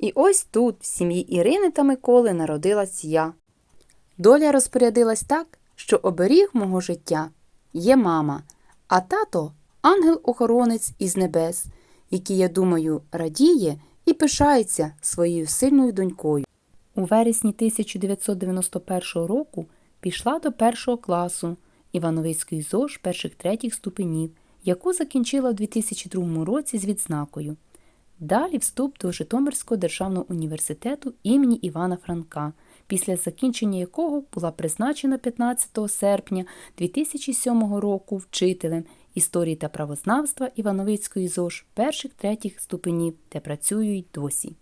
І ось тут, в сім'ї Ірини та Миколи, народилась я. Доля розпорядилась так, що оберіг мого життя є мама, а тато ангел-охоронець із небес, який, я думаю, радіє і пишається своєю сильною донькою. У вересні 1991 року пішла до першого класу Івановицької ЗОЖ перших третіх ступенів, яку закінчила в 2002 році з відзнакою. Далі вступ до Житомирського державного університету імені Івана Франка, після закінчення якого була призначена 15 серпня 2007 року вчителем історії та правознавства Івановицької ЗОЖ перших третіх ступенів, де працюють й досі.